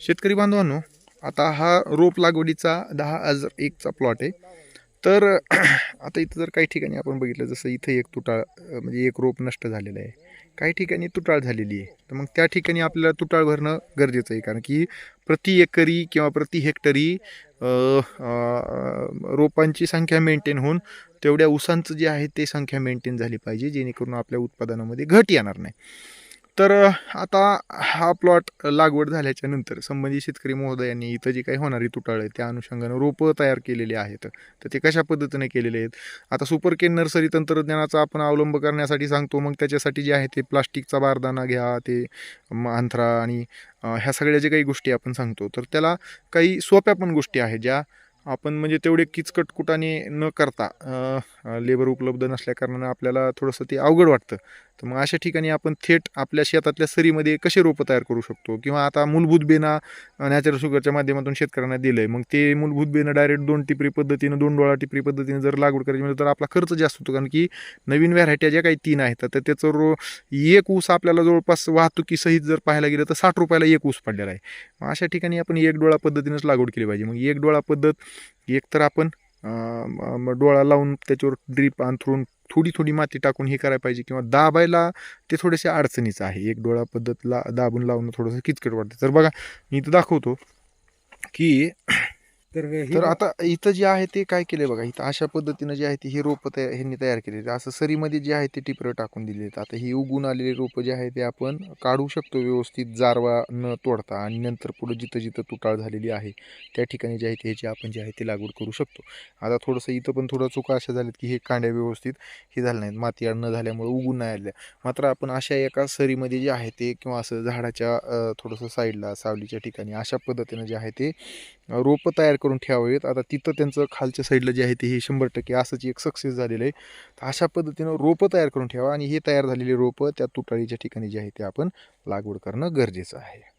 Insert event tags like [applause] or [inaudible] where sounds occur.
शेतकरी बांधवांनो आता हा रोप लागवडीचा दहा हजार एकचा प्लॉट आहे. तर [clears throat] आता इथं जर काही ठिकाणी आपण बघितलं जसं इथं एक तुटाळ म्हणजे एक रोप नष्ट झालेलं आहे. काही ठिकाणी तुटाळ झालेली आहे. तर मग त्या ठिकाणी आपल्याला तुटाळ भरणं गरजेचं आहे. कारण की प्रति एकरी किंवा प्रति हेक्टरी रोपांची संख्या मेंटेन होऊन तेवढ्या ऊसांचं जे आहे ते संख्या मेंटेन झाली पाहिजे जेणेकरून आपल्या उत्पादनामध्ये घट येणार नाही. तर आता हा प्लॉट लागवड झाल्याच्यानंतर संबंधित शेतकरी महोदयांनी इथं जी काही होणारी तुटाळ आहे त्या अनुषंगानं रोपं तयार केलेली आहेत. तर ते कशा पद्धतीने केलेले आहेत? आता सुपर केन नर्सरी तंत्रज्ञानाचा आपण अवलंब करण्यासाठी सांगतो मग त्याच्यासाठी जे आहे ते प्लास्टिकचा बारदाना घ्या ते अंथरा आणि ह्या सगळ्या ज्या काही गोष्टी आपण सांगतो तर त्याला काही सोप्या पण गोष्टी आहेत ज्या आपण म्हणजे तेवढे किचकट कुटाने न करता लेबर उपलब्ध नसल्याकारणानं आपल्याला थोडंसं ते अवघड वाटतं. तर मग अशा ठिकाणी आपण थेट आपल्या शेतातल्या सरीमध्ये कसे रोपं तयार करू शकतो? किंवा आता मूलभूत बेना नॅचरल शुगरच्या माध्यमातून शेतकऱ्यांना दिलं आहे मग ते मूलभूत बेनं डायरेक्ट दोन टिपरी पद्धतीनं दोन डोळा टिपरी पद्धतीनं जर लागवड करायची म्हणजे तर आपला खर्च जास्त होतो. कारण की नवीन व्हरायट्या ज्या काही तीन आहेत तर त्याचं रो एक ऊस आपल्याला जवळपास वाहतुकीसहित जर पाहायला गेलं तर साठ रुपयाला एक ऊस पडलेला आहे. मग अशा ठिकाणी आपण एक डोळा पद्धतीनंच लागवड केली पाहिजे. मग एक डोळा पद्धत एक तर आपण डोळा लावून त्याच्यावर ड्रीप अंथरून थोडी थोडी माती टाकून हे करायला पाहिजे किंवा दाबायला ते थोडेसे अडचणीचं आहे. एक डोळा पद्धतला दाबून लावणं थोडंसं किचकट वाटतं. तर बघा मी इथं दाखवतो की तर हे तर आता इथं जे आहे ते काय केलंय बघा इथं अशा पद्धतीनं जे आहे ते हे रोपं तयार ह्यांनी तयार केलेली असं सरीमध्ये जे आहे ते टिपरं टाकून दिलेली आहेत. आता ही उगून आलेली रोपं जे आहे ते आपण काढू शकतो व्यवस्थित जारवा न तोडता. आणि नंतर पुढे जिथं जिथं तुटाळ झालेली आहे त्या ठिकाणी जे आहे ते ह्याची आपण जे आहे ते लागवड करू शकतो. आता थोडंसं इथं पण थोडं चुका अशा झाल्यात की हे कांड्या व्यवस्थित हे झालं नाहीत. माती न झाल्यामुळे उगून नाही आल्या. मात्र आपण अशा एका सरीमध्ये जे आहे ते किंवा असं झाडाच्या अं, थोडंसं साईडला सावलीच्या ठिकाणी अशा पद्धतीनं जे आहे ते रोपं तयार करून ठेवावेत. आता तिथं त्यांचं खालच्या साईडला जे आहे ते हे शंभर टक्के असंच एक सक्सेस झालेलं आहे. तर अशा पद्धतीनं रोपं तयार करून ठेवा आणि हे तयार झालेले रोपं त्या तुटाळीच्या ठिकाणी जे आहे ते आपण लागवड करणं गरजेचं आहे.